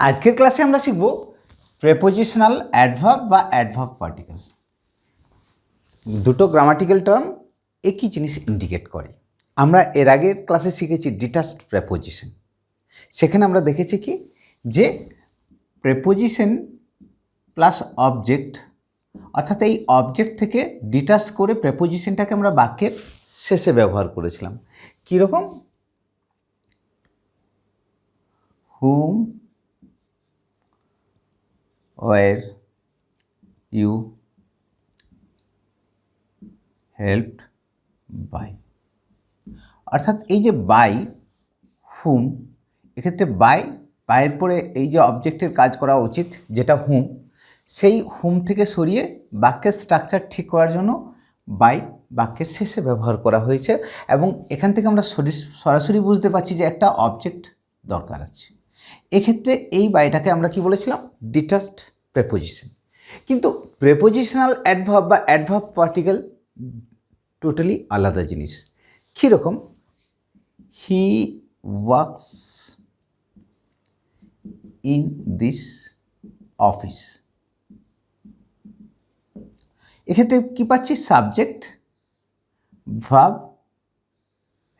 আজকের ক্লাসে আমরা শিখব প্রেপোজিশনাল অ্যাডভার্ব বা অ্যাডভার্ব পার্টিকেল দুটো গ্রামাটিক্যাল টার্ম একই জিনিস ইন্ডিকেট করে। আমরা এর আগের ক্লাসে শিখেছি ডিটাস্ট প্রেপোজিশন সেখানে আমরা দেখেছি কি? যে প্রেপোজিশন প্লাস অবজেক্ট অর্থাৎ এই অবজেক্ট থেকে ডিটাচ করে প্রেপোজিশনটাকে আমরা বাক্যের শেষে ব্যবহার করেছিলাম। কীরকম? হুম were you helped by অর্থাৎ এই যে বাই হুম এক্ষেত্রে বাই বাইয়ের পরে এই যে অবজেক্টের কাজ করা উচিত, যেটা হুম সেই হুম থেকে সরিয়ে বাক্যের স্ট্রাকচার ঠিক করার জন্য বাই বাক্যের শেষে ব্যবহার করা হয়েছে এবং এখান থেকে আমরা সরি- সরাসরি বুঝতে পারছি যে একটা অবজেক্ট দরকার আছে। এক্ষেত্রে এই বাইটাকে আমরা কি বলেছিলাম? ডিটাস্ট প্রেপোজিশন কিন্তু প্রেপোজিশনাল অ্যাডভার্ব বা অ্যাডভার্ব পার্টিকেল টোটালি আলাদা জিনিস। কীরকম? He works in this office এক্ষেত্রে কী পাচ্ছি? সাবজেক্ট ভাব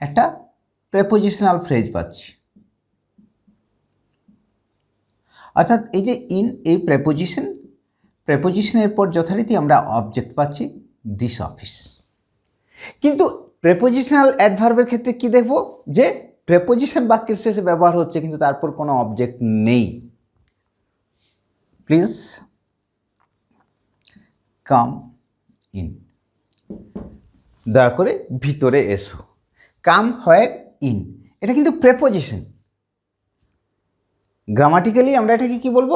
একটা প্রেপোজিশনাল ফ্রেজ পাচ্ছি। অর্থাৎ এই যে ইন এই প্রেপোজিশন প্রেপোজিশনের পর যথারীতি আমরা অবজেক্ট পাচ্ছি দিস অফিস কিন্তু প্রেপোজিশনাল অ্যাডভার্বের ক্ষেত্রে কি দেখব? যে প্রেপোজিশন বাক্যের শেষে ব্যবহার হচ্ছে, কিন্তু তারপর কোনো অবজেক্ট নেই। প্লিজ কাম ইন দয়া করে ভিতরে এসো। কাম হয় ইন এটা কিন্তু প্রেপোজিশন গ্রামাটিক্যালি আমরা এটাকে কি বলব?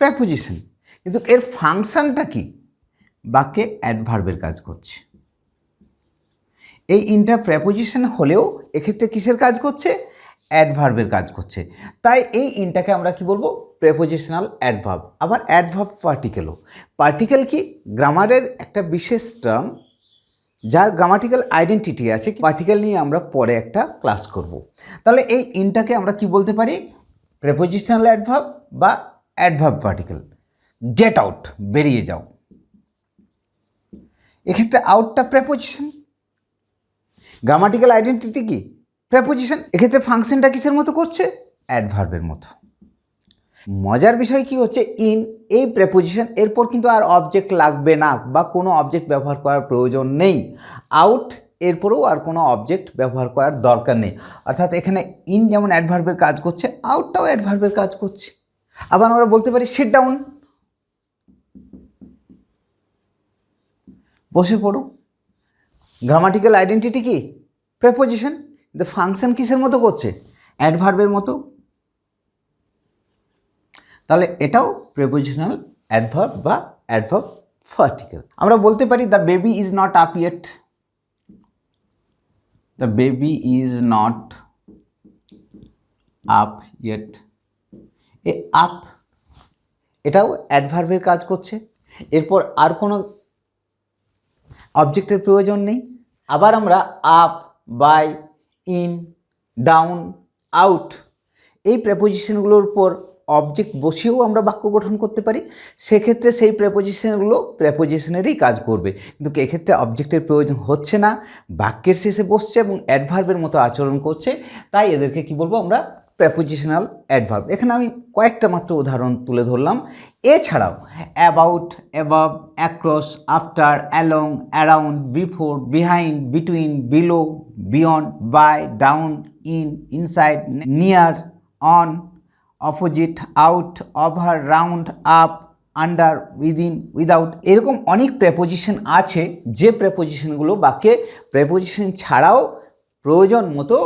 প্রেপোজিশন কিন্তু এর ফাংশনটা কি? বাক্যে অ্যাডভার্বের কাজ করছে। এই ইনটা প্রেপোজিশন হলেও এক্ষেত্রে কিসের কাজ করছে? অ্যাডভার্বের কাজ করছে। তাই এই ইনটাকে আমরা কি বলব? প্রেপোজিশনাল অ্যাডভার্ব আবার অ্যাডভার্ব পার্টিকেলও পার্টিকেল কি? গ্রামারের একটা বিশেষ টার্ম যার গ্রামাটিক্যাল আইডেন্টিটি আছে। পার্টিকেল নিয়ে আমরা পরে একটা ক্লাস করব। তাহলে এই ইনটাকে আমরা কি বলতে পারি? প্রেপোজিশনাল অ্যাডভার্ব বা অ্যাডভার্ব পার্টিকেল গেট আউট বেরিয়ে যাও। এক্ষেত্রে আউটটা প্রেপোজিশন গ্রামাটিক্যাল আইডেন্টিটি কি? প্রেপোজিশন এক্ষেত্রে ফাংশনটা কিসের মতো করছে? অ্যাডভার্বের মতো। মজার বিষয় কি হচ্ছে? ইন এই প্রেপোজিশন এরপর কিন্তু আর অবজেক্ট লাগবে না বা কোনো অবজেক্ট ব্যবহার করার প্রয়োজন নেই। আউট এরপরেও আর কোনো অবজেক্ট ব্যবহার করার দরকার নেই। অর্থাৎ এখানে ইন যেমন অ্যাডভার্বের কাজ করছে আউটটাও অ্যাডভার্বের কাজ করছে। আবার আমরা বলতে পারি সিট ডাউন বসে পড়ো। গ্রামাটিক্যাল আইডেন্টিটি কি? প্রেপোজিশন কিন্তু ফাংশন কিসের মতো করছে? অ্যাডভার্বের মতো। তাহলে এটাও প্রেপোজিশনাল অ্যাডভার্ব বা অ্যাডভার্ব পার্টিকেল আমরা বলতে পারি the baby is not up yet the baby is not up yet A up এটাও অ্যাডভার্বের কাজ করছে। এরপর আর কোনো অবজেক্টের প্রয়োজন নেই। আবার আমরা up by in down out এই প্রেপোজিশনগুলোর উপর অবজেক্ট বসিয়েও আমরা বাক্য গঠন করতে পারি, সেক্ষেত্রে সেই প্রেপোজিশনগুলো প্রেপোজিশনেরই কাজ করবে। কিন্তু এক্ষেত্রে অবজেক্টের প্রয়োজন হচ্ছে না, বাক্যের শেষে বসছে এবং অ্যাডভার্বের মতো আচরণ করছে, তাই এদেরকে কি বলব আমরা প্রেপোজিশনাল অ্যাডভার্ব এখানে আমি কয়েকটা মাত্র উদাহরণ তুলে ধরলাম। এছাড়াও about above across after along around before behind between below beyond by down in inside near on opposite, out, over, round, up, under, within, without এরকম অনেক প্রেপোজিশন আছে। যে প্রেপোজিশনগুলো বাক্যে প্রেপোজিশন ছাড়াও প্রয়োজন মতো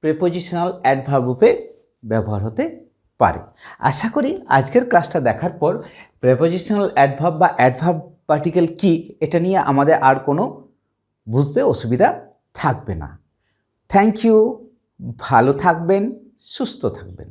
প্রেপোজিশনাল অ্যাডভার্ব রূপে ব্যবহার হতে পারে। আশা করি আজকের ক্লাসটা দেখার পর প্রেপোজিশনাল অ্যাডভার্ব বা অ্যাডভার্ব পার্টিকেল কি এটা নিয়ে আমাদের আর কোনো বুঝতে অসুবিধা থাকবে না। থ্যাংক ইউ, ভালো থাকবেন, সুস্থ থাকবেন।